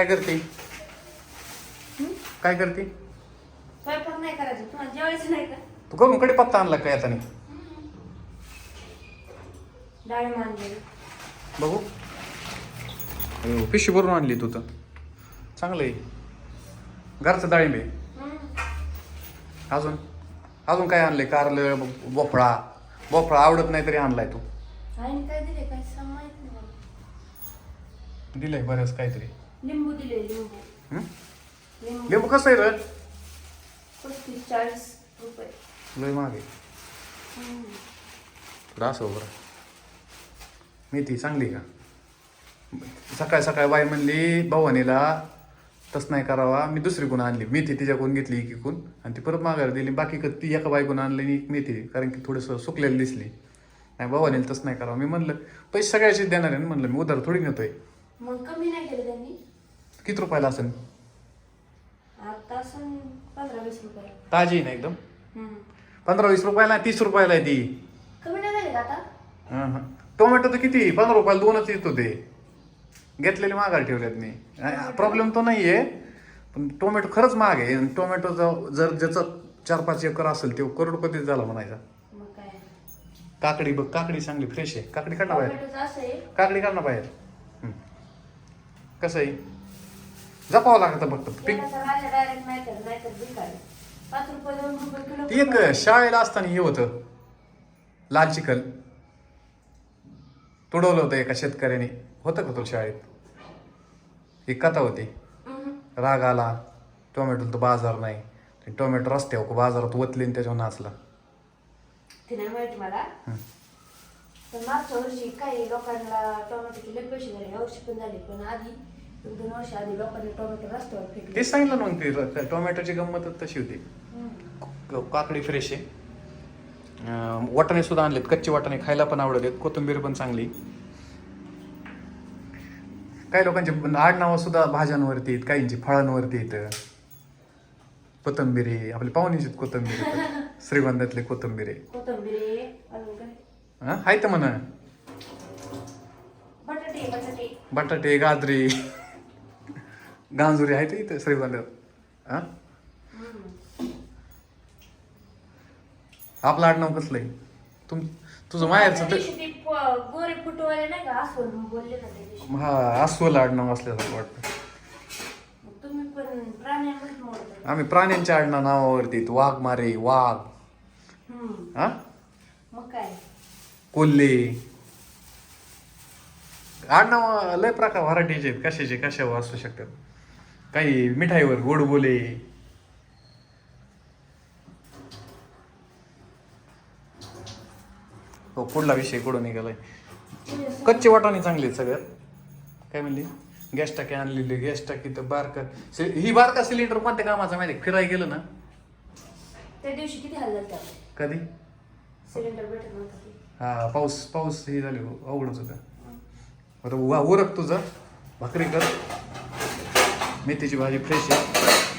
काय करते? काय करते? स्वयंपाक नाही करायचं तुम्हाला जेवायचं नाही का? तू करून कडे पत्ता आणला काय आता नाही? डाळी बघू. अयो, पिशवी भरून आणली तू तर. चांगलं आहे. घरचं डाळिंब. आहे अजून? अजून काय आणलंय? कारलं ब- भोपळा भोपळा आवडत नाही तरी आणलाय तू. आईने काय दिले? काय सांग माहीत नाही मला. दिलंय बरंच काहीतरी. लिंबू दिले लिंबू? लिंबू. लिंबू कसं आहे रे? पस्तीस चाळीस रुपये. लय मागे हम्म. तुला असं बरं मेथी चांगली का? सकाळी सकाळी बाई म्हणली भवानीला तस नाही करावा मी दुसरी कोण आणली. मेथी तिच्याकडून घेतली एकीकून आणि ती परत माघार दिली. बाकी क- ती एका बायकून आणली आणि एक मेथी कारण की थोडंसं सुकलेली दिसली. नाही भवानीला तसं नाही करावं. मी म्हणलं पैसे सगळ्याचेच देणार आहे. ना म्हणलं मी उधार थोडी नेतोय मग कमी नाही केलं त्यांनी? किती रुपयाला असेल? आता असं पंधरा वीस रुपये. ताजी ना एकदम. पंधरा वीस रुपयाला आहे, तीस रुपयाला आहे ती. कमी नाही झाले का आता? हं, हं. टोमॅटो तर किती पंधरा रुपयाला दोनच येत होते. घेतलेले माघार ठेवल्यात मी. प्रॉब्लेम तो नाही आहे पण टोमॅटो खरंच महाग आहे. आणि टोमॅटोचा जर ज्याचं चार पाच एकर असेल ते करोडपती झाला म्हणायचा. मग काय? काकडी बघ काकडी चांगली फ्रेश आहे. काकडी काढ ना बाहेर. टोमॅटोचं असं आहे? काकडी काढ ना बाहेर. हं. कसं आहे? जपावं लागतं फक्त. पीक ती एक शाळेला असताना हे होतं. लाल चिखल. तुडवलं होतं एका शेतकऱ्याने. होतं का तो शाळेत? ही कथा होती. राग आला. टोमॅटो तर बाजार नाही. ते टोमॅटो रस्त्यावर बाजारात ओतले आणि त्याच्यावर नाचला. ते नाही माहिती मला. पण मागच्या वर्षी काही लोकांना टोमॅटोचे लय पैसे झाले. वर्षी पण झाले. पण आधी एक दोन वर्ष आधी लोकांनी टोमॅटो रस्त्यावर फेकले. तेच सांगितलं ना मग ते टोमॅटोची गंमतच तशी होती. हम्म. क- काकडी फ्रेश आहे. अं, वाटाणे सुद्धा आणलेत. कच्चे वाटाणे खायला पण आहेत. कोथिंबीर पण चांगली. काही लोकांची आडनावं सुद्धा भाज्यांवरती आहेत. काहींची फळांवरती येतं कोथंबिरी आपली पाहुणीची कोथंबीर. श्रीगंधातली कोथंबीर अजून काय? हा? आहे तर म्हणा. बटाटे बटाटे. बटाटे गाजरी. गांजुरी आहे ते इथं श्रीगोंद्यात हा. आपलं आडनाव कसलं आहे? तुम तुझं माहेरचं ते दिवशी ते प- गोरे फुटवाले नाही का असं बोलले ना त्या दिवशी हा अस्वल आडनाव असल्यासारखं वाटतं. मग तुम्ही पण प्राण्यांमध्ये मोडता. आम्ही प्राण्यांच्या आडनाव नावावरती आहेत. वाघमारे वाघ. हम्म. हा? मग काय? कोल्हे. आडनाव लय प्रकार व्हरायटीचे आहेत. कशाचे कशावर असू शकतात? काही मिठाईवर गोड बोले. हो पुढला विषय कुठं निघालाय? कच्चे वाटाणे चांगले आहेत सगळ्यात. काय म्हणली? गॅस टाकी आणलेली गॅस टाकी तर बारका. सि- ही बारका सिलेंडर कोणत्या कामाचा माहिती आहे? फिरायला गेलं ना? त्या दिवशी किती हाल झाले कधी? सिलेंडर भेटत नव्हतं. हा पाऊस पाऊस हे झाले अवघडच होतं. आता वा उरक तुझं. भाकरी कर. मेथीची भाजी फ्रेश आहे